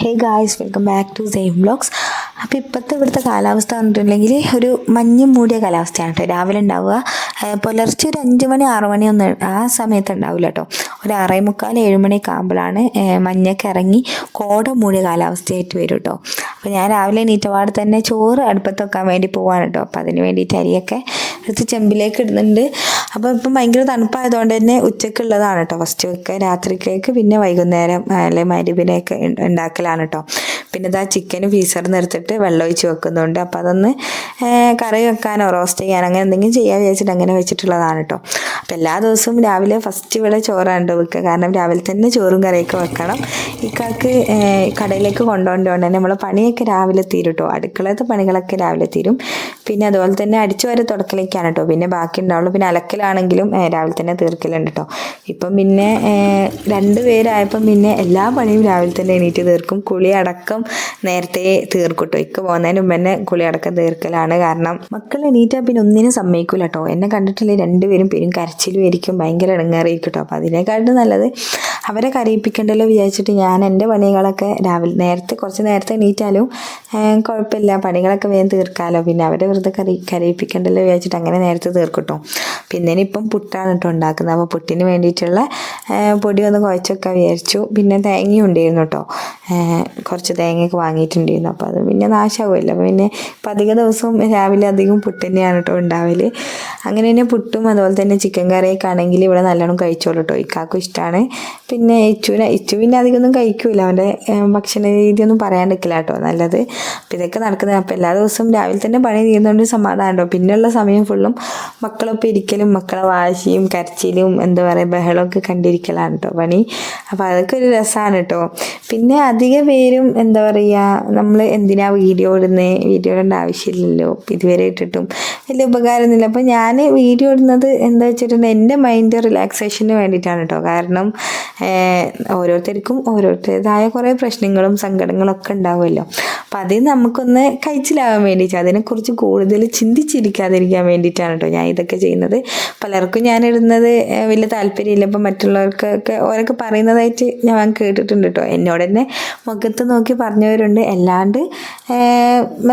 hey guys welcome back to Zave Vlogs. അപ്പോൾ ഇപ്പോഴത്തെ ഇവിടുത്തെ കാലാവസ്ഥ പറഞ്ഞിട്ടുണ്ടെങ്കിൽ ഒരു മഞ്ഞ് മൂടിയ കാലാവസ്ഥയാണ് കേട്ടോ. രാവിലെ ഉണ്ടാവുക. പുലർച്ചെ ഒരു അഞ്ച് മണി ആറ് മണി ഒന്ന് ആ സമയത്ത് ഉണ്ടാവില്ല കേട്ടോ. ഒരു ആറേ മുക്കാൽ ഏഴ് മണിയൊക്കെ ആകുമ്പോഴാണ് മഞ്ഞൊക്കെ ഇറങ്ങി കോട മൂടിയ കാലാവസ്ഥയായിട്ട് വരും കേട്ടോ. അപ്പോൾ ഞാൻ രാവിലെ നീറ്റവാട് തന്നെ ചോറ് അടുപ്പത്ത് വെക്കാൻ വേണ്ടി പോവാണ് കേട്ടോ. അപ്പോൾ അതിന് വേണ്ടിയിട്ട് അരിയൊക്കെ എടുത്ത് ചെമ്പിലേക്ക് ഇടുന്നുണ്ട്. അപ്പോൾ ഇപ്പം ഭയങ്കര തണുപ്പായതുകൊണ്ട് തന്നെ ഉച്ചക്കുള്ളതാണ് കേട്ടോ. ഫസ്റ്റ് ഒക്കെ രാത്രിക്കേക്ക് പിന്നെ വൈകുന്നേരം അല്ലെ മരുവിനെയൊക്കെ ഉണ്ടാക്കലാണ് കേട്ടോ. പിന്നെ ഇതാ ചിക്കൻ ഫീസർ എടുത്തിട്ട് വെള്ളം ഒഴിച്ച് വെക്കുന്നുണ്ട്. അപ്പോൾ അതൊന്ന് കറി വെക്കാനോ റോസ്റ്റ് ചെയ്യാനോ അങ്ങനെ എന്തെങ്കിലും ചെയ്യാൻ വിചാരിച്ചിട്ട് അങ്ങനെ വെച്ചിട്ടുള്ളതാണ് കേട്ടോ അപ്പോൾ എല്ലാ ദിവസവും രാവിലെ ഫസ്റ്റ് ഇവിടെ ചോറാണ് വെക്കുക കാരണം രാവിലെ തന്നെ ചോറും കറിയൊക്കെ വെക്കണം. ഇക്കാക്ക് കാക്ക് കടയിലേക്ക് കൊണ്ടുപോകേണ്ടതുകൊണ്ട് തന്നെ നമ്മൾ പണിയൊക്കെ രാവിലെ തീരും കേട്ടോ അടുക്കളത്തെ പണികളൊക്കെ രാവിലെ തീരും. പിന്നെ അതുപോലെ തന്നെ അടിച്ചു വരെ തുടക്കലേക്കാണ് കേട്ടോ പിന്നെ ബാക്കി ഉണ്ടാവുള്ളൂ പിന്നെ അലക്കലാണെങ്കിലും രാവിലെ തന്നെ തീർക്കലുണ്ട് കേട്ടോ ഇപ്പം പിന്നെ രണ്ട് പേരായപ്പം പിന്നെ എല്ലാ പണിയും രാവിലെ തന്നെ എണീറ്റ് തീർക്കും. കുളി അടക്കം നേരത്തെ തീർക്കൂട്ടോ. ഇക്ക് പോകുന്നതിന് മുമ്പ് തന്നെ കുളി അടക്കം തീർക്കലാണ് കാരണം മക്കൾ എണീറ്റാൽ പിന്നെ ഒന്നിനും സമ്മതിക്കൂല കേട്ടോ എന്നെ കണ്ടിട്ടില്ലേ രണ്ടുപേരും പേരും കരച്ചിലും ആയിരിക്കും ഭയങ്കര ഇടങ്ങേറിയിരിക്കും കേട്ടോ അപ്പോൾ അതിനെക്കാട്ടും നല്ലത് അവരെ കരയിപ്പിക്കണ്ടല്ലോ വിചാരിച്ചിട്ട് ഞാൻ എന്റെ പണികളൊക്കെ രാവിലെ നേരത്തെ കുറച്ച് നേരത്തെ എണീറ്റാലും കുഴപ്പമില്ല. പണികളൊക്കെ വേഗം തീർക്കാമല്ലോ പിന്നെ അവരെ വെറുതെ കരി കരയിപ്പിക്കണ്ടല്ലോ വിചാരിച്ചിട്ട് അങ്ങനെ നേരത്തെ തീർക്കട്ടോ. പിന്നെ ഇനിയിപ്പം പുട്ടാണ് കേട്ടോ ഉണ്ടാക്കുന്നത്. അപ്പോൾ പുട്ടിന് വേണ്ടിയിട്ടുള്ള പൊടി ഒന്ന് കുഴച്ചൊക്കെ വിചാരിച്ചു. പിന്നെ തേങ്ങയും ഉണ്ടായിരുന്നു കേട്ടോ. കുറച്ച് തേങ്ങയൊക്കെ വാങ്ങിയിട്ടുണ്ടായിരുന്നു. അപ്പോൾ അത് പിന്നെ നാശമാകുമല്ലോ അപ്പോൾ പിന്നെ ഇപ്പം അധിക ദിവസവും രാവിലെ അധികം പുട്ട് തന്നെയാണ് കേട്ടോ ഉണ്ടാവൽ. അങ്ങനെ തന്നെ പുട്ടും അതുപോലെ തന്നെ ചിക്കൻ കറിയൊക്കെ ആണെങ്കിൽ ഇവിടെ നല്ലോണം കഴിച്ചോളൂ കേട്ടോ. ഇക്കാക്കും ഇഷ്ടമാണ് പിന്നെ ഇച്ചുവിനെ ഇച്ചു പിന്നെ അധികമൊന്നും കഴിക്കൂല. അവന്റെ ഭക്ഷണ രീതിയൊന്നും പറയാൻ നിൽക്കില്ല കേട്ടോ. നല്ലത്. അപ്പം ഇതൊക്കെ നടക്കുന്നത് അപ്പം എല്ലാ ദിവസവും രാവിലെ തന്നെ പണി ചെയ്യുന്നതുകൊണ്ട് സമാധാനം ഉണ്ടോ പിന്നെയുള്ള സമയം ഫുള്ളും മക്കളൊപ്പം ഇരിക്കലും മക്കളെ വാശിയും കരച്ചിലും എന്താ പറയുക ബഹളമൊക്കെ കണ്ടിരിക്കലാണ് കേട്ടോ പണി. അപ്പോൾ അതൊക്കെ ഒരു രസമാണ് കേട്ടോ പിന്നെ അധിക പേരും എന്താ പറയുക നമ്മൾ എന്തിനാ വീഡിയോ ഇടുന്നത് വീഡിയോ ഇടേണ്ട ആവശ്യമില്ലല്ലോ. ഇതുവരെ ഇട്ടിട്ടും വലിയ ഉപകാരമൊന്നുമില്ല. അപ്പോൾ ഞാൻ വീഡിയോ ഇടുന്നത് എന്താ വെച്ചിട്ടുണ്ടെങ്കിൽ എന്റെ മൈൻഡ് റിലാക്സേഷന് വേണ്ടിയിട്ടാണ് കേട്ടോ കാരണം ഓരോരുത്തർക്കും ഓരോരുത്തരുടേതായ കുറേ പ്രശ്നങ്ങളും സങ്കടങ്ങളും ഒക്കെ ഉണ്ടാവുമല്ലോ. അപ്പം അതിൽ നമുക്കൊന്ന് കഴിച്ചിലാവാൻ വേണ്ടിയിട്ട് അതിനെക്കുറിച്ച് കൂടുതൽ ചിന്തിച്ചിരിക്കാതിരിക്കാൻ വേണ്ടിയിട്ടാണ് കേട്ടോ ഞാൻ ഇതൊക്കെ ചെയ്യുന്നത്. പലർക്കും ഞാൻ ഇടുന്നത് വലിയ താല്പര്യമില്ല. ഇപ്പം മറ്റുള്ളവർക്കൊക്കെ ഓരൊക്കെ പറയുന്നതായിട്ട് ഞാൻ കേട്ടിട്ടുണ്ട് കേട്ടോ എന്നോട് തന്നെ മുഖത്ത് നോക്കി പറഞ്ഞവരുണ്ട്. അല്ലാണ്ട്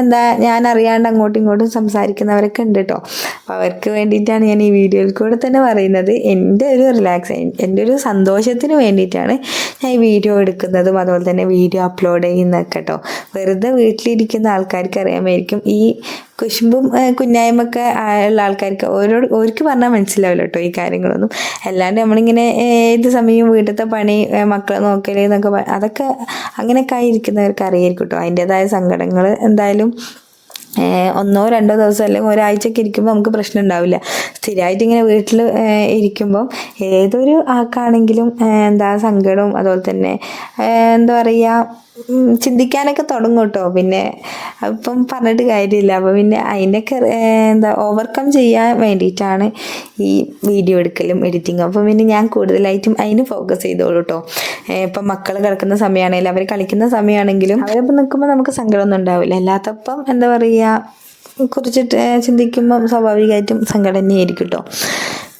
എന്താ ഞാൻ അറിയാണ്ട് അങ്ങോട്ടും ഇങ്ങോട്ടും സംസാരിക്കുന്നവരൊക്കെ ഉണ്ട് കേട്ടോ അപ്പോൾ അവർക്ക് വേണ്ടിയിട്ടാണ് ഞാൻ ഈ വീഡിയോയിൽ കൂടെ തന്നെ പറയുന്നത്. എന്റെ ഒരു റിലാക്സ് എന്റെ ഒരു സന്തോഷത്തിന് വേണ്ടിയിട്ടാണ് ഞാൻ ഈ വീഡിയോ എടുക്കുന്നതും അതുപോലെ തന്നെ വീഡിയോ അപ്ലോഡ് ചെയ്യുന്നതൊക്കെ കേട്ടോ വെറുതെ വീട്ടിലിരിക്കുന്ന ആൾക്കാർക്ക് അറിയാമായിരിക്കും. ഈ കുശുമ്പും കുഞ്ഞായ്മൊക്കെ ഉള്ള ആൾക്കാർക്ക് ഓരോ ഓർക്ക് പറഞ്ഞാൽ മനസ്സിലാവില്ല കേട്ടോ ഈ കാര്യങ്ങളൊന്നും. അല്ലാണ്ട് നമ്മളിങ്ങനെ ഏത് സമയവും വീട്ടിലത്തെ പണി മക്കളെ നോക്കൽ എന്നൊക്കെ അതൊക്കെ അങ്ങനെയൊക്കെ ആയിരിക്കുന്നവർക്ക് അറിയായിരിക്കും കേട്ടോ അതിന്റെതായ സങ്കടങ്ങൾ എന്തായാലും ഒന്നോ രണ്ടോ ദിവസം അല്ലെങ്കിൽ ഒരാഴ്ചയൊക്കെ ഇരിക്കുമ്പോൾ നമുക്ക് പ്രശ്നം ഉണ്ടാവില്ല. സ്ഥിരമായിട്ട് ഇങ്ങനെ വീട്ടിൽ ഇരിക്കുമ്പോൾ ഏതൊരു ആൾക്കാണെങ്കിലും എന്താ സങ്കടവും അതുപോലെ തന്നെ എന്താ പറയുക ചിന്തിക്കാനൊക്കെ തുടങ്ങും കേട്ടോ. പിന്നെ ഇപ്പം പറഞ്ഞിട്ട് കാര്യമില്ല. അപ്പോൾ പിന്നെ അതിന്റെയൊക്കെ എന്താ ഓവർകം ചെയ്യാൻ വേണ്ടിയിട്ടാണ് ഈ വീഡിയോ എടുക്കലും എഡിറ്റിങ്ങും അപ്പം പിന്നെ ഞാൻ കൂടുതലായിട്ടും അതിന് ഫോക്കസ് ചെയ്തോളൂ കേട്ടോ. ഇപ്പം മക്കൾ കിടക്കുന്ന സമയമാണെങ്കിലും അവർ കളിക്കുന്ന സമയമാണെങ്കിലും അവരപ്പം നിൽക്കുമ്പോൾ നമുക്ക് സങ്കടമൊന്നും ഉണ്ടാവില്ല. അല്ലാത്തപ്പം എന്താ പറയുക കുറിച്ചിട്ട് ചിന്തിക്കുമ്പം സ്വാഭാവികമായിട്ടും സങ്കടം തന്നെയായിരിക്കും കേട്ടോ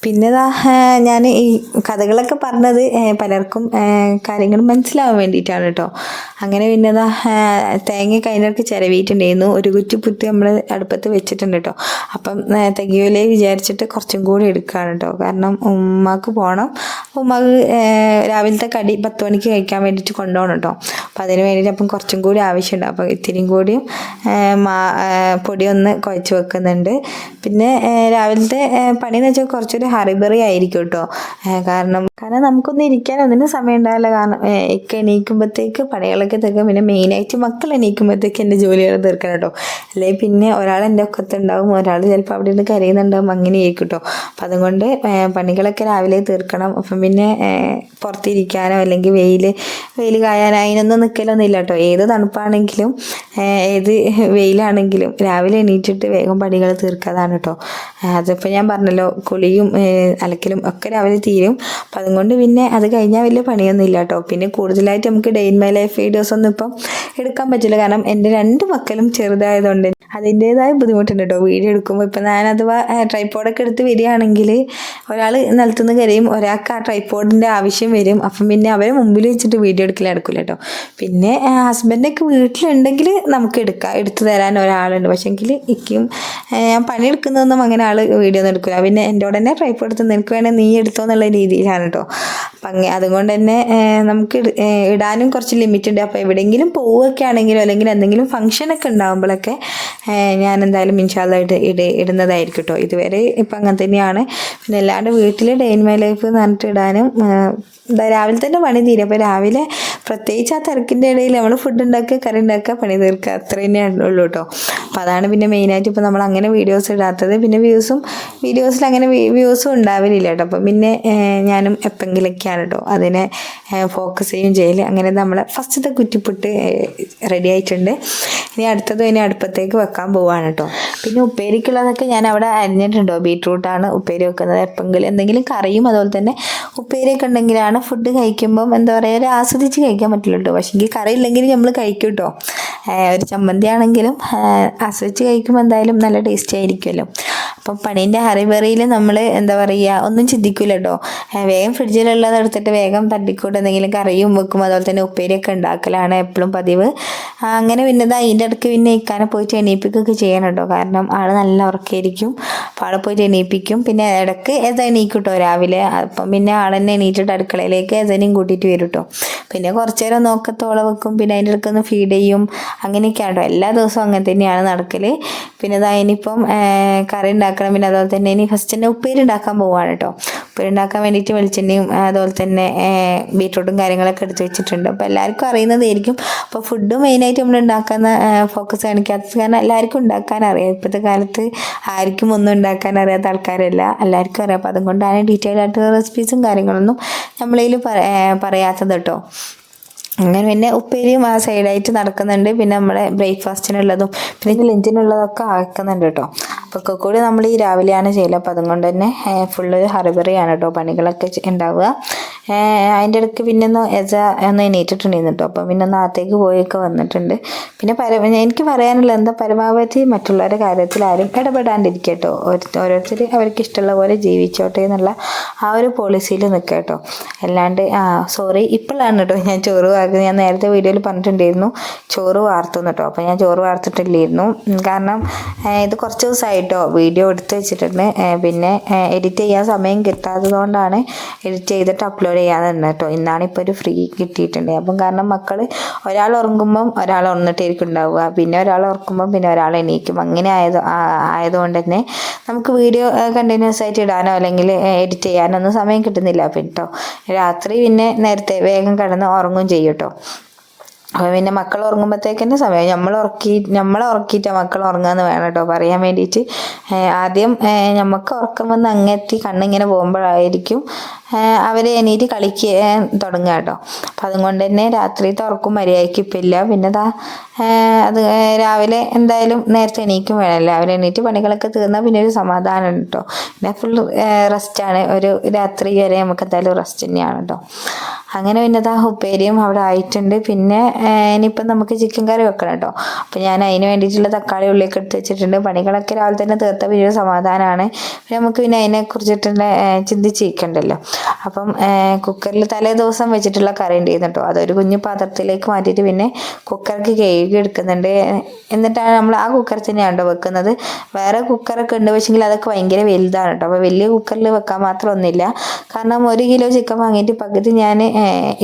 പിന്നെ ഞാൻ ഈ കഥകളൊക്കെ പറഞ്ഞത് പലർക്കും കാര്യങ്ങൾ മനസ്സിലാവാൻ വേണ്ടിയിട്ടാണ് കേട്ടോ അങ്ങനെ പിന്നെ തേങ്ങ കഴിഞ്ഞവർക്ക് ചിരവിയിട്ടുണ്ടായിരുന്നു. ഒരു കുറ്റി പുറ്റി നമ്മൾ അടുപ്പത്ത് വെച്ചിട്ടുണ്ട് കേട്ടോ അപ്പം തെങ്ങിയോലെ വിചാരിച്ചിട്ട് കുറച്ചും കൂടി എടുക്കുകയാണ് കേട്ടോ കാരണം ഉമ്മാക്ക് പോകണം ഉമ്മാക്ക് രാവിലത്തെ കടി പത്ത് മണിക്ക് കഴിക്കാൻ വേണ്ടിയിട്ട് കൊണ്ടുപോകണം കേട്ടോ അപ്പം അതിന് വേണ്ടിയിട്ട് അപ്പം കുറച്ചും കൂടി ആവശ്യമുണ്ട്. അപ്പം ഇത്തിരിയും കൂടിയും മാ പൊടി ഒന്ന് കുഴച്ച് വെക്കുന്നുണ്ട്. പിന്നെ രാവിലത്തെ പണിയെന്ന് വെച്ചാൽ കുറച്ചൊരു ഹറിബറി ആയിരിക്കും കേട്ടോ കാരണം കാരണം നമുക്കൊന്നും ഇരിക്കാൻ ഒന്നിനും സമയം ഉണ്ടാവില്ല കാരണം ഒക്കെ എണീക്കുമ്പോഴത്തേക്ക് പണികളൊക്കെ തീർക്കും. പിന്നെ മെയിനായിട്ട് മക്കൾ എണീക്കുമ്പോഴത്തേക്ക് എന്റെ ജോലികൾ തീർക്കണം കേട്ടോ. അല്ലെങ്കിൽ പിന്നെ ഒരാൾ എന്റെ ഒക്കത്തുണ്ടാവും. ഒരാൾ ചിലപ്പോൾ അവിടെ നിന്ന് കരയുന്നുണ്ടാവും. അങ്ങനെ ആയിരിക്കും കേട്ടോ. അപ്പം അതുകൊണ്ട് പണികളൊക്കെ രാവിലെ തീർക്കണം. അപ്പം പിന്നെ പുറത്തിരിക്കാനോ അല്ലെങ്കിൽ വെയിൽ വെയിൽ കായാനോ അതിനൊന്നും നിൽക്കലൊന്നും ഇല്ല കേട്ടോ. ഏത് തണുപ്പാണെങ്കിലും ഏത് വെയിലാണെങ്കിലും രാവിലെ എണീറ്റിട്ട് വേഗം പണികൾ തീർക്കാതാണ് കേട്ടോ. അതിപ്പോൾ ഞാൻ പറഞ്ഞല്ലോ കുളിയും അലക്കലും ഒക്കെ രാവിലെ തീരും. അപ്പം അതുകൊണ്ട് പിന്നെ അത് കഴിഞ്ഞാൽ വലിയ പണിയൊന്നും ഇല്ല കേട്ടോ പിന്നെ കൂടുതലായിട്ട് നമുക്ക് ഡെയിൻ മൈ ലൈഫ് വീഡിയോസ് ഒന്നും ഇപ്പം എടുക്കാൻ പറ്റില്ല. കാരണം എന്റെ രണ്ട് മക്കളും ചെറുതായതുകൊണ്ട് അതിന്റേതായ ബുദ്ധിമുട്ടുണ്ട് കേട്ടോ വീഡിയോ എടുക്കുമ്പോൾ ഇപ്പം ഞാൻ അഥവാ ട്രൈപ്പോഡൊക്കെ എടുത്ത് വരികയാണെങ്കിൽ ഒരാൾ നിലത്തുനിന്ന് കരയും ഒരാൾക്ക് ആ ട്രൈപ്പോഡിന്റെ ആവശ്യം വരും. അപ്പം പിന്നെ അവരെ മുമ്പിൽ വെച്ചിട്ട് വീഡിയോ എടുക്കൽ നടക്കില്ല കേട്ടോ പിന്നെ ഹസ്ബൻഡൊക്കെ വീട്ടിലുണ്ടെങ്കിൽ നമുക്ക് എടുക്കാം. എടുത്തു തരാൻ ഒരാളുണ്ട്. പക്ഷേങ്കിൽ ഇക്കും ഞാൻ പണിയെടുക്കുന്നതൊന്നും അങ്ങനെ ആൾ വീഡിയോ ഒന്നും എടുക്കില്ല പിന്നെ എന്റെ ഉടനെ ട്രൈപ്പോഡ് എടുത്ത് നിനക്ക് വേണേൽ നീ എടുത്തോ എന്നുള്ള രീതിയിലാണ് കേട്ടോ അപ്പം അതുകൊണ്ട് തന്നെ നമുക്ക് ഇടാനും കുറച്ച് ലിമിറ്റ് ഉണ്ട് അപ്പോൾ എവിടെയെങ്കിലും പോവുകയൊക്കെ ആണെങ്കിലും അല്ലെങ്കിൽ എന്തെങ്കിലും ഫംഗ്ഷനൊക്കെ ഉണ്ടാകുമ്പോഴൊക്കെ ഞാൻ എന്തായാലും ഇൻഷാല്ലായിട്ട് ഇട ഇടുന്നതായിരിക്കും കേട്ടോ ഇതുവരെ ഇപ്പം അങ്ങനെ തന്നെയാണ്. പിന്നെ അല്ലാണ്ട് വീട്ടിൽ ഡേ ഇൻ മൈ ലൈഫ് എന്ന് പറഞ്ഞിട്ട് ഇടാനും രാവിലെ തന്നെ പണി തീരും. അപ്പോൾ രാവിലെ പ്രത്യേകിച്ച് ആ തിരക്കിന്റെ ഇടയിൽ നമ്മൾ ഫുഡ് ഉണ്ടാക്കുക കറി ഉണ്ടാക്കുക പണി തീർക്കുക അത്ര തന്നെ ഉള്ളൂ കേട്ടോ അപ്പോൾ അതാണ് പിന്നെ മെയിനായിട്ട് ഇപ്പോൾ നമ്മൾ അങ്ങനെ വീഡിയോസ് ഇടാത്തത്. പിന്നെ വ്യൂസും വീഡിയോസിൽ അങ്ങനെ വ്യൂസും ഉണ്ടാവില്ല കേട്ടോ. അപ്പം പിന്നെ ഞാനും എപ്പെങ്കിലൊക്കെയാണ് കേട്ടോ അതിനെ ഫോക്കസ് ചെയ്യും ചെയ്യൽ അങ്ങനെ നമ്മൾ ഫസ്റ്റത്തെ കുറ്റിപ്പുട്ട് റെഡി ആയിട്ടുണ്ട്. ഇനി അടുത്തത് ഇനി അടുപ്പത്തേക്ക് വെക്കാൻ പോവാണ് കേട്ടോ. പിന്നെ ഉപ്പേരിക്കുള്ളതൊക്കെ ഞാൻ അവിടെ അരിഞ്ഞിട്ടുണ്ടോ. ബീട്രൂട്ടാണ് ഉപ്പേരി വെക്കുന്നത്. എപ്പെങ്കിലും എന്തെങ്കിലും കറിയും അതുപോലെ തന്നെ ഉപ്പേരിയൊക്കെ ഉണ്ടെങ്കിലാണ് ഫുഡ് കഴിക്കുമ്പം എന്താ പറയുക ഒരു ആസ്വദിച്ച് കഴിക്കാൻ പറ്റില്ല കേട്ടോ. പക്ഷേ എങ്കിൽ കറി ഇല്ലെങ്കിൽ നമ്മൾ കഴിക്കും കേട്ടോ. ഒരു ചമ്മന്തി ആണെങ്കിലും ആസ്വദിച്ച് കഴിക്കുമ്പോൾ എന്തായാലും നല്ല ടേസ്റ്റി ആയിരിക്കുമല്ലോ. അപ്പം പണീന്റെ ഹറിബറിയിൽ നമ്മൾ എന്താ പറയുക ഒന്നും ചിന്തിക്കില്ല കേട്ടോ വേഗം ഫ്രിഡ്ജിലുള്ളത് എടുത്തിട്ട് വേഗം തട്ടിക്കൂട്ട് എന്തെങ്കിലും കറിയും വെക്കും. അതുപോലെ തന്നെ ഉപ്പേരിയൊക്കെ ഉണ്ടാക്കലാണ് എപ്പോഴും പതിവ്. അങ്ങനെ പിന്നെ അതിന്റെ ഇടയ്ക്ക് പിന്നെ ഇക്കാനെ പോയിട്ട് എണീപ്പിക്കുകയൊക്കെ ചെയ്യണം കേട്ടോ കാരണം ആൾ നല്ല ഉറക്കായിരിക്കും അപ്പോൾ ആളെ പോയിട്ട് എണീപ്പിക്കും പിന്നെ ഇടയ്ക്ക് ഏതാ എണീക്കൂട്ടോ കേട്ടോ രാവിലെ. അപ്പം പിന്നെ ആളെന്നെ എണീറ്റിട്ട് അടുക്കളയിലേക്ക് ഏതെങ്കിലും കൂട്ടിയിട്ട് വരും കേട്ടോ പിന്നെ കുറച്ചു നേരം നോക്കത്തോളം വെക്കും. പിന്നെ അതിന്റെ ഇടയ്ക്ക് ഒന്ന് ഫീഡ് ചെയ്യും. അങ്ങനെയൊക്കെയാണ് കേട്ടോ എല്ലാ ദിവസവും അങ്ങനെ തന്നെയാണ് നടക്കൽ പിന്നെ ഇതാ ഇനിയിപ്പം കറി ഉണ്ടാക്കണം. പിന്നെ അതുപോലെ തന്നെ ഇനി ഫസ്റ്റ് തന്നെ ഉപ്പേരി ഉണ്ടാക്കാൻ പോവാണ് കേട്ടോ ഉപ്പേരി ഉണ്ടാക്കാൻ വേണ്ടിയിട്ട് വെളിച്ചെണ്ണയും അതുപോലെ തന്നെ ബീട്രൂട്ടും കാര്യങ്ങളൊക്കെ എടുത്ത് വെച്ചിട്ടുണ്ട്. അപ്പോൾ എല്ലാവർക്കും അറിയുന്നതായിരിക്കും. അപ്പോൾ ഫുഡ് മെയിനായിട്ട് നമ്മൾ ഉണ്ടാക്കുന്ന ഫോക്കസ് കാണിക്കാത്തത് കാരണം എല്ലാവർക്കും ഉണ്ടാക്കാൻ അറിയാം. ഇപ്പോഴത്തെ കാലത്ത് ആർക്കും ഒന്നും ഉണ്ടാക്കാൻ അറിയാത്ത ആൾക്കാരല്ല. എല്ലാവർക്കും അറിയാം. അപ്പോൾ അതുകൊണ്ടാണ് ഡീറ്റെയിൽ ആയിട്ടുള്ള റെസിപ്പീസും കാര്യങ്ങളൊന്നും നമ്മളതിൽ പറയാത്തത് കേട്ടോ അങ്ങനെ പിന്നെ ഉപ്പേരിയും ആ സൈഡായിട്ട് നടക്കുന്നുണ്ട്. പിന്നെ നമ്മുടെ ബ്രേക്ക്ഫാസ്റ്റിനുള്ളതും പിന്നെ ലഞ്ചിനുള്ളതൊക്കെ ആക്കുന്നുണ്ട് കേട്ടോ. അപ്പോൾ കൂടി നമ്മൾ ഈ രാവിലെയാണ് ചെയ്യൽ. അപ്പോൾ അതുകൊണ്ട് തന്നെ ഫുള്ള് ഹറിബറിയാണ് കേട്ടോ പണികളൊക്കെ ഉണ്ടാവുക. അതിന്റെ ഇടയ്ക്ക് പിന്നെ ഒന്ന് എജ ഒന്ന് എണീറ്റിട്ടുണ്ടായിരുന്നു കേട്ടോ അപ്പോൾ പിന്നെ ഒന്ന് പോയൊക്കെ വന്നിട്ടുണ്ട്. പിന്നെ പര എനിക്ക് പറയാനുള്ള എന്താ പരമാവധി മറ്റുള്ളവരുടെ കാര്യത്തിൽ ആരും ഇടപെടാണ്ടിരിക്കുക കേട്ടോ ഓരോരുത്തർ അവർക്ക് ഇഷ്ടമുള്ള പോലെ ജീവിച്ചോട്ടെ എന്നുള്ള ആ ഒരു പോളിസിയിൽ നിൽക്കുക കേട്ടോ അല്ലാണ്ട് ആ സോറി ഇപ്പോഴാണ് കേട്ടോ ഞാൻ ചോറ് വാർക്കുന്നത് ഞാൻ നേരത്തെ വീഡിയോയിൽ പറഞ്ഞിട്ടുണ്ടായിരുന്നു ചോറ് വാർത്തു കേട്ടോ അപ്പോൾ ഞാൻ ചോറ് വാർത്തിട്ടില്ലായിരുന്നു. കാരണം ഇത് കുറച്ച് ദിവസമായിട്ടോ വീഡിയോ എടുത്ത് വെച്ചിട്ടുണ്ട്. പിന്നെ എഡിറ്റ് ചെയ്യാൻ സമയം കിട്ടാത്തത് കൊണ്ടാണ് എഡിറ്റ് ചെയ്തിട്ട് അപ്ലോഡ് ചെയ്യാതെ തന്നെ കേട്ടോ ഇന്നാണ് ഇപ്പോൾ ഒരു ഫ്രീ കിട്ടിയിട്ടുണ്ട്. അപ്പം കാരണം മക്കൾ ഒരാൾ ഉറങ്ങുമ്പം ഒരാൾ ഉറന്നിട്ടായിരിക്കും ഉണ്ടാവുക. പിന്നെ ഒരാൾ ഉറക്കുമ്പം പിന്നെ ഒരാൾ എണീക്കും. അങ്ങനെ ആയത് ആയതുകൊണ്ട് തന്നെ നമുക്ക് വീഡിയോ കണ്ടിന്യൂസ് ആയിട്ട് ഇടാനോ അല്ലെങ്കിൽ എഡിറ്റ് ചെയ്യാനോ ഒന്നും സമയം കിട്ടുന്നില്ല. കേട്ടോ രാത്രി പിന്നെ നേരത്തെ വേഗം കിടന്ന് ഉറങ്ങും ചെയ്യും കേട്ടോ അപ്പോൾ പിന്നെ മക്കൾ ഉറങ്ങുമ്പോഴത്തേക്ക് സമയം. നമ്മൾ ഉറക്കി നമ്മളെ ഉറക്കിയിട്ട് മക്കൾ ഉറങ്ങാന്ന് വേണം കേട്ടോ പറയാൻ വേണ്ടിയിട്ട് ആദ്യം നമുക്ക് ഉറക്കം വന്ന് അങ്ങെത്തി കണ്ണിങ്ങനെ പോകുമ്പോഴായിരിക്കും അവർ എണീറ്റ് കളിക്കാൻ തുടങ്ങുക കേട്ടോ. അപ്പം അതുകൊണ്ട് തന്നെ രാത്രി തുറക്കും മര്യാദയ്ക്ക് ഇപ്പം ഇല്ല. പിന്നെ ദാ അത് രാവിലെ എന്തായാലും നേരത്തെ എണീക്കും വേണമല്ലോ അവർ എണീറ്റ് പണികളൊക്കെ തീർന്നാൽ പിന്നെ ഒരു സമാധാനം കേട്ടോ. പിന്നെ ഫുൾ റെസ്റ്റാണ് ഒരു രാത്രി വരെ നമുക്ക് എന്തായാലും റെസ്റ്റ് തന്നെയാണ് കേട്ടോ. അങ്ങനെ പിന്നെ ദാ ഉപ്പേരിയും അവിടെ ആയിട്ടുണ്ട്. പിന്നെ ഇനിയിപ്പം നമുക്ക് ചിക്കൻ കറി വെക്കണം കേട്ടോ. അപ്പം ഞാൻ അതിന് വേണ്ടിയിട്ടുള്ള തക്കാളി ഉള്ളിയൊക്കെ എടുത്ത് വെച്ചിട്ടുണ്ട്. പണികളൊക്കെ രാവിലെ തന്നെ തീർത്ത വലിയൊരു സമാധാനമാണ്. പിന്നെ നമുക്ക് പിന്നെ അതിനെ കുറിച്ചിട്ടുള്ള ചിന്തിച്ചിരിക്കണ്ടല്ലോ. അപ്പം കുക്കറിൽ തലേ ദിവസം വെച്ചിട്ടുള്ള കറി ഉണ്ടായിരുന്നു കേട്ടോ അതൊരു കുഞ്ഞു പാത്രത്തിലേക്ക് മാറ്റിയിട്ട് പിന്നെ കുക്കർക്ക് കഴുകി എടുക്കുന്നുണ്ട്. എന്നിട്ടാണ് നമ്മൾ ആ കുക്കർ തന്നെയാണ് വെക്കുന്നത്. വേറെ കുക്കറൊക്കെ ഉണ്ട് വെച്ചെങ്കിൽ അതൊക്കെ ഭയങ്കര വലുതാണ് കേട്ടോ അപ്പോൾ വലിയ കുക്കറിൽ വെക്കാൻ മാത്രം ഒന്നുമില്ല. കാരണം ഒരു കിലോ ചിക്കൻ വാങ്ങിയിട്ട് പകുതി ഞാൻ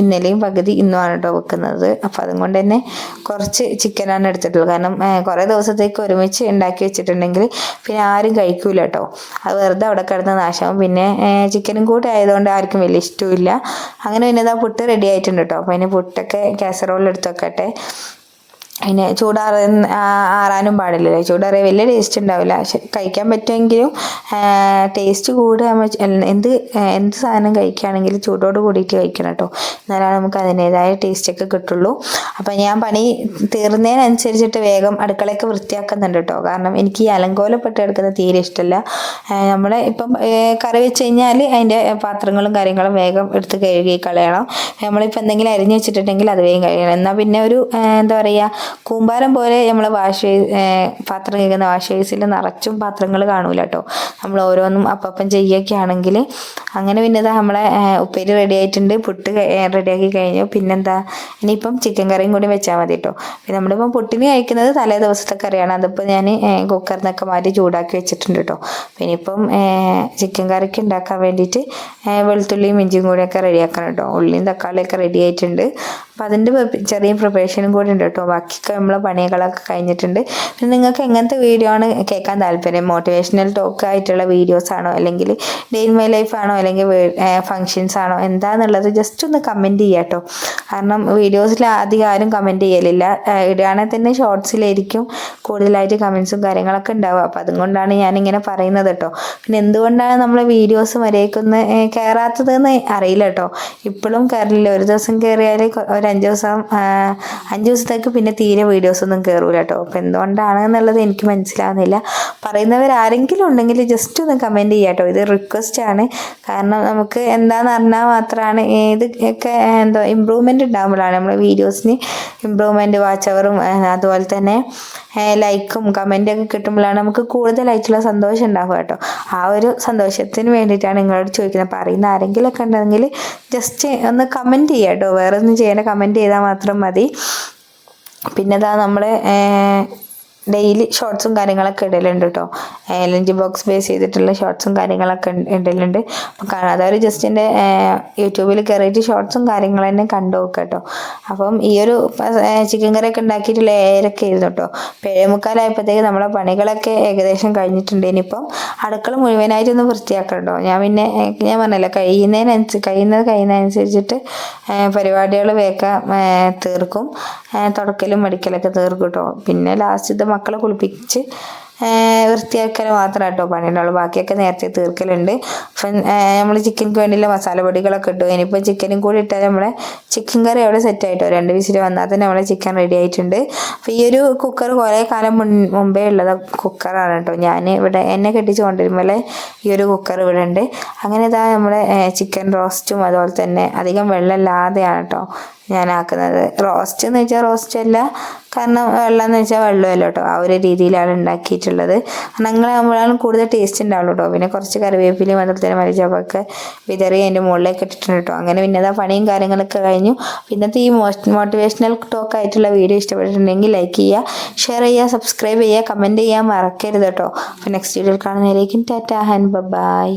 ഇന്നലെയും പകുതി ഇന്നുമാണ് കേട്ടോ വെക്കുന്നത്. അപ്പം അതുകൊണ്ട് തന്നെ കുറച്ച് ചിക്കനാണ് എടുത്തിട്ടുള്ളത്. കാരണം കുറേ ദിവസത്തേക്ക് ഒരുമിച്ച് ഉണ്ടാക്കി വെച്ചിട്ടുണ്ടെങ്കിൽ പിന്നെ ആരും കഴിക്കൂല കേട്ടോ അത് വെറുതെ അവിടെ കിടന്ന് നാശമാവും. പിന്നെ ചിക്കനും കൂടെ ആർക്കും വലിയ ഇഷ്ടമില്ല അങ്ങനെ പിന്നെ ഇതാ പുട്ട് റെഡി ആയിട്ടുണ്ട് കേട്ടോ അപ്പോൾ അതിന് പുട്ടൊക്കെ കാസറോളിൽ എടുത്ത് വെക്കട്ടെ. അതിന് ചൂടാറ ആറാനും പാടില്ലല്ലോ. ചൂടാറിയ വലിയ ടേസ്റ്റ് ഉണ്ടാവില്ല. കഴിക്കാൻ പറ്റുമെങ്കിലും ടേസ്റ്റ് കൂടുക എന്ത് എന്ത് സാധനം കഴിക്കുകയാണെങ്കിലും ചൂടോട് കൂടിയിട്ട് കഴിക്കണം കേട്ടോ. എന്നാലാണ് നമുക്ക് അതിന്റെതായ ടേസ്റ്റൊക്കെ കിട്ടുള്ളൂ. അപ്പം ഞാൻ പണി തീർന്നതിനനുസരിച്ചിട്ട് വേഗം അടുക്കളയൊക്കെ വൃത്തിയാക്കുന്നുണ്ട് കേട്ടോ. കാരണം എനിക്ക് ഈ അലങ്കോലപ്പെട്ട് എടുക്കുന്ന തീരെ ഇഷ്ടമല്ല നമ്മൾ ഇപ്പം കറി വെച്ച് കഴിഞ്ഞാൽ അതിന്റെ പാത്രങ്ങളും കാര്യങ്ങളും വേഗം എടുത്ത് കഴുകി കളയണം. നമ്മളിപ്പോൾ എന്തെങ്കിലും അരിഞ്ഞ് വെച്ചിട്ടുണ്ടെങ്കിൽ അത് വേഗം കഴിയണം എന്നാൽ പിന്നെ ഒരു എന്താ പറയുക കൂമ്പാരം പോലെ നമ്മൾ വാഷ് പാത്രം കഴുകുന്ന വാഷ് ബേസിൽ നിറച്ചും പാത്രങ്ങൾ കാണൂല കേട്ടോ നമ്മൾ ഓരോന്നും അപ്പം ചെയ്യുകയൊക്കെ ആണെങ്കിൽ അങ്ങനെ പിന്നെ ഇതാ നമ്മളെ ഉപ്പേരി റെഡി ആയിട്ടുണ്ട്. പുട്ട് റെഡിയാക്കി കഴിഞ്ഞു. പിന്നെന്താ ഇനിയിപ്പം ചിക്കൻ കറിയും കൂടി വെച്ചാൽ മതി കേട്ടോ പിന്നെ നമ്മളിപ്പം പുട്ടിന് കഴിക്കുന്നത് തലേ ദിവസത്തെ കറിയാണ്. അതിപ്പോൾ ഞാൻ കുക്കറിൽ നിന്നൊക്കെ മാറ്റി ചൂടാക്കി വെച്ചിട്ടുണ്ട് കേട്ടോ പിന്നെ ഇപ്പം ചിക്കൻ കറിക്ക് ഉണ്ടാക്കാൻ വേണ്ടിയിട്ട് വെളുത്തുള്ളിയും ഇഞ്ചിയും കൂടിയൊക്കെ റെഡിയാക്കണം കേട്ടോ ഉള്ളിയും തക്കാളിയൊക്കെ റെഡി ആയിട്ടുണ്ട്. അപ്പോൾ അതിന്റെ ചെറിയ പ്രിപ്പറേഷനും കൂടി ഉണ്ട് കേട്ടോ. ബാക്കിയൊക്കെ നമ്മൾ പണികളൊക്കെ കഴിഞ്ഞിട്ടുണ്ട്. പിന്നെ നിങ്ങൾക്ക് എങ്ങനത്തെ വീഡിയോ ആണ് കേൾക്കാൻ താല്പര്യം? മോട്ടിവേഷണൽ ടോക്ക് ആയിട്ടുള്ള വീഡിയോസ് ആണോ? അല്ലെങ്കിൽ ഡേ ഇൻ മൈ ലൈഫ് ആണോ? അല്ലെങ്കിൽ ഫങ്ഷൻസ് ആണോ? എന്താന്നുള്ളത് ജസ്റ്റ് ഒന്ന് കമന്റ് ചെയ്യുക കേട്ടോ. കാരണം വീഡിയോസിൽ അധികം ആരും കമന്റ് ചെയ്യലില്ല. ഇടുകയാണെങ്കിൽ തന്നെ ഷോർട്സിലായിരിക്കും കൂടുതലായിട്ട് കമൻസും കാര്യങ്ങളൊക്കെ ഉണ്ടാവുക. അപ്പോൾ അതുകൊണ്ടാണ് ഞാനിങ്ങനെ പറയുന്നത് കേട്ടോ. പിന്നെ എന്തുകൊണ്ടാണ് നമ്മൾ വീഡിയോസ് വരേക്കൊന്ന് കയറാത്തതെന്ന് അറിയില്ല കേട്ടോ. ഇപ്പോഴും കയറില്ല ഒരു ദിവസം കയറിയാൽ ഒരു അഞ്ച് ദിവസം അഞ്ച് ദിവസത്തേക്ക് പിന്നെ തീരെ വീഡിയോസ് ഒന്നും കയറൂല കേട്ടോ അപ്പോൾ എന്തുകൊണ്ടാണ് എന്നുള്ളത് എനിക്ക് മനസ്സിലാവുന്നില്ല. പറയുന്നവർ ആരെങ്കിലും ഉണ്ടെങ്കിൽ ജസ്റ്റ് ഒന്ന് കമന്റ് ചെയ്യാം കേട്ടോ ഇത് റിക്വസ്റ്റ് ആണ്. കാരണം നമുക്ക് എന്താന്ന് അറിഞ്ഞാൽ മാത്രമാണ് ഏത് ഒക്കെ എന്തോ ഇമ്പ്രൂവ്മെന്റ് ഉണ്ടാകുമ്പോഴാണ് നമ്മുടെ വീഡിയോസിന് ഇമ്പ്രൂവ്മെന്റ് വാച്ച് അവറും അതുപോലെ തന്നെ ലൈക്കും കമന്റും ഒക്കെ കിട്ടുമ്പോഴാണ് നമുക്ക് കൂടുതലായിട്ടുള്ള സന്തോഷം ഉണ്ടാവുക കേട്ടോ. ആ ഒരു സന്തോഷത്തിന് വേണ്ടിയിട്ടാണ് നിങ്ങളോട് ചോദിക്കുന്നത്. അപ്പോൾ അറിയുന്ന ആരെങ്കിലുമൊക്കെ ഉണ്ടെങ്കിൽ ജസ്റ്റ് ഒന്ന് കമന്റ് ചെയ്യുക കേട്ടോ. വേറെ ഒന്നും ചെയ്യേണ്ട. കമന്റ് ചെയ്താൽ മാത്രം മതി. പിന്നെ ഇതാ നമ്മൾ ഡെയിലി ഷോർട്സും കാര്യങ്ങളൊക്കെ ഇടലുണ്ട് കേട്ടോ ലഞ്ച് ബോക്സ് ബേസ് ചെയ്തിട്ടുള്ള ഷോർട്സും കാര്യങ്ങളൊക്കെ ഇടലുണ്ട്. അപ്പം കാണാത്തവർ ജസ്റ്റ് എന്റെ യൂട്യൂബിൽ കയറിയിട്ട് ഷോർട്സും കാര്യങ്ങൾ തന്നെ കണ്ടു നോക്കുക കേട്ടോ അപ്പം ഈ ഒരു ചിക്കൻ കറിയൊക്കെ ഉണ്ടാക്കിയിട്ടുള്ള ഏരൊക്കെ ആയിരുന്നു കേട്ടോ പേഴമുക്കാലായപ്പോഴത്തേക്ക് നമ്മളെ പണികളൊക്കെ ഏകദേശം കഴിഞ്ഞിട്ടുണ്ട്. ഇനിയിപ്പം അടുക്കള മുഴുവനായിട്ടൊന്ന് വൃത്തിയാക്കണ്ടോ ഞാൻ പിന്നെ ഞാൻ പറഞ്ഞല്ലോ കഴിയുന്നതിനനുസരിച്ച് കഴിയുന്നത് കഴിയുന്നതനുസരിച്ചിട്ട് പരിപാടികൾ വേക്കാൻ തീർക്കും. തുടക്കലും മെഡിക്കലൊക്കെ തീർക്കും കേട്ടോ പിന്നെ ലാസ്റ്റ് മക്കളെ കുളിപ്പിച്ച് വൃത്തിയാക്കൽ മാത്രമേ കേട്ടോ പണിയുണ്ടാവുള്ളൂ ബാക്കിയൊക്കെ നേരത്തെ തീർക്കലുണ്ട്. അപ്പം നമ്മൾ ചിക്കൻക്ക് വേണ്ടിയുള്ള മസാല പൊടികളൊക്കെ ഇട്ടു. ഇനിയിപ്പോൾ ചിക്കനും കൂടി ഇട്ടാൽ നമ്മളെ ചിക്കൻ കറി അവിടെ സെറ്റ് ആയിട്ടോ? രണ്ട് വിസിൽ വന്നാൽ തന്നെ നമ്മളെ ചിക്കൻ റെഡി ആയിട്ടുണ്ട്. അപ്പോൾ ഈ ഒരു കുക്കർ കുറേ കാലം മുൻ മുമ്പേ ഉള്ളത് കുക്കറാണ് കേട്ടോ. ഞാൻ ഇവിടെ എന്നെ കെട്ടിച്ച് കൊണ്ടുവരുമ്പോൾ ഈ ഒരു കുക്കർ ഇവിടെ ഉണ്ട്. അങ്ങനെ ഇതാ നമ്മുടെ ചിക്കൻ റോസ്റ്റും അതുപോലെ തന്നെ അധികം വെള്ളമില്ലാതെയാണ് കേട്ടോ ഞാൻ ആക്കുന്നത്. റോസ്റ്റ് എന്ന് വെച്ചാൽ റോസ്റ്റ് അല്ല. കാരണം വെള്ളം എന്ന് വെച്ചാൽ വെള്ളമല്ല കേട്ടോ. ആ ഒരു രീതിയിലാണ് ഉണ്ടാക്കിയിട്ടുള്ളത്. കാരണം അങ്ങനെ കൂടുതൽ ടേസ്റ്റ് ഉണ്ടാവുള്ളൂ കേട്ടോ പിന്നെ കുറച്ച് കറിവേപ്പിലയും അതുപോലെ മരിച്ചപ്പൊക്കെ വിതറി അതിന്റെ മുകളിലേക്ക് ഇട്ടിട്ടുണ്ട് കേട്ടോ അങ്ങനെ പിന്നെ അതാ പണിയും കാര്യങ്ങളൊക്കെ കഴിഞ്ഞു. പിന്നത്തെ ഈ മോട്ടിവേഷണൽ ടോക്ക് ആയിട്ടുള്ള വീഡിയോ ഇഷ്ടപ്പെട്ടിട്ടുണ്ടെങ്കിൽ ലൈക്ക് ചെയ്യുക ഷെയർ ചെയ്യുക സബ്സ്ക്രൈബ് ചെയ്യുക കമന്റ് ചെയ്യാൻ മറക്കരുത് കേട്ടോ അപ്പോൾ നെക്സ്റ്റ് വീഡിയോയിൽ കാണുന്നതിലേക്കും ടാറ്റാ ആൻഡ് ബൈ